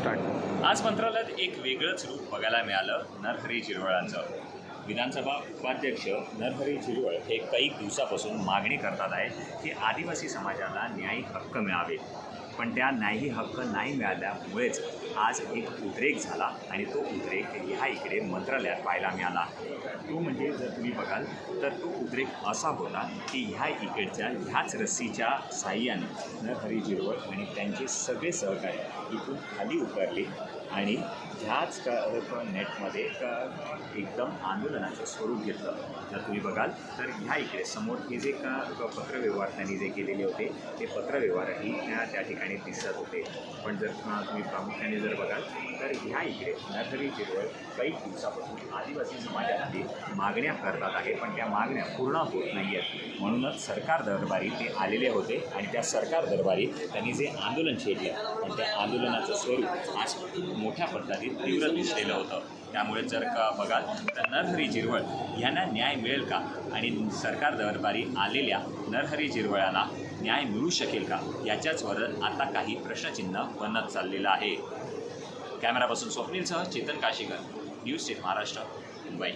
Start आज मंत्रालयात एक वेगळंच रूप बघायला मिळालं नरहरी झिरवळांचं विधानसभा उपाध्यक्ष नरहरी झिरवळ हे काही दिवसापासून मागणी करतात आहे की आदिवासी समाजाला न्यायिक हक्क मिळावे पण त्या नाही हक्क नाही मिळाल्यामुळेच आज एक उद्रेक झाला आणि तो उद्रेक ह्या इकडे मंत्रालयात पाहायला मिळाला. तो म्हणजे जर तुम्ही बघाल तर तो उद्रेक असा होता की ह्या इकडच्या ह्याच रस्सीच्या साह्याने नरहरी झिरवळ आणि त्यांचे सगळे सहकारी इथून खाली उतरले आणि ह्याच क नेटमध्ये एकदम आंदोलनाचं स्वरूप घेतलं. जर तुम्ही बघाल तर ह्या इकडे समोर हे जे का पत्रव्यवहार त्यांनी जे केलेले होते ते पत्रव्यवहारही त्या त्या ठिकाणी दिसत होते. पण जर पुन्हा तुम्ही प्रामुख्याने जर बघाल तर ह्या इकडे नरहरी जिरवळ काही दिवसापासून आदिवासी समाजामध्ये मागण्या करतात आहे. पण त्या मागण्या पूर्ण होत नाही आहेत. म्हणूनच सरकार दरबारी ते आलेले होते आणि त्या सरकार दरबारी त्यांनी जे आंदोलन छेडलं आणि त्या आंदोलनाचं स्वरूप आज मोठ्या पद्धतीत तीव्र दिसलेलं होतं. त्यामुळे जर का बघाल तर नरहरी जिरवळ यांना न्याय मिळेल का? आणि सरकार दरबारी आलेल्या नरहरी जिरवळाला न्याय मिळू शकेल का? याच्याचवर आता काही प्रश्नचिन्ह बनत चाललेलं आहे. कॅमेरापासून स्वप्नीलसह चेतन काशीकर न्यूज स्टेट महाराष्ट्र मुंबई.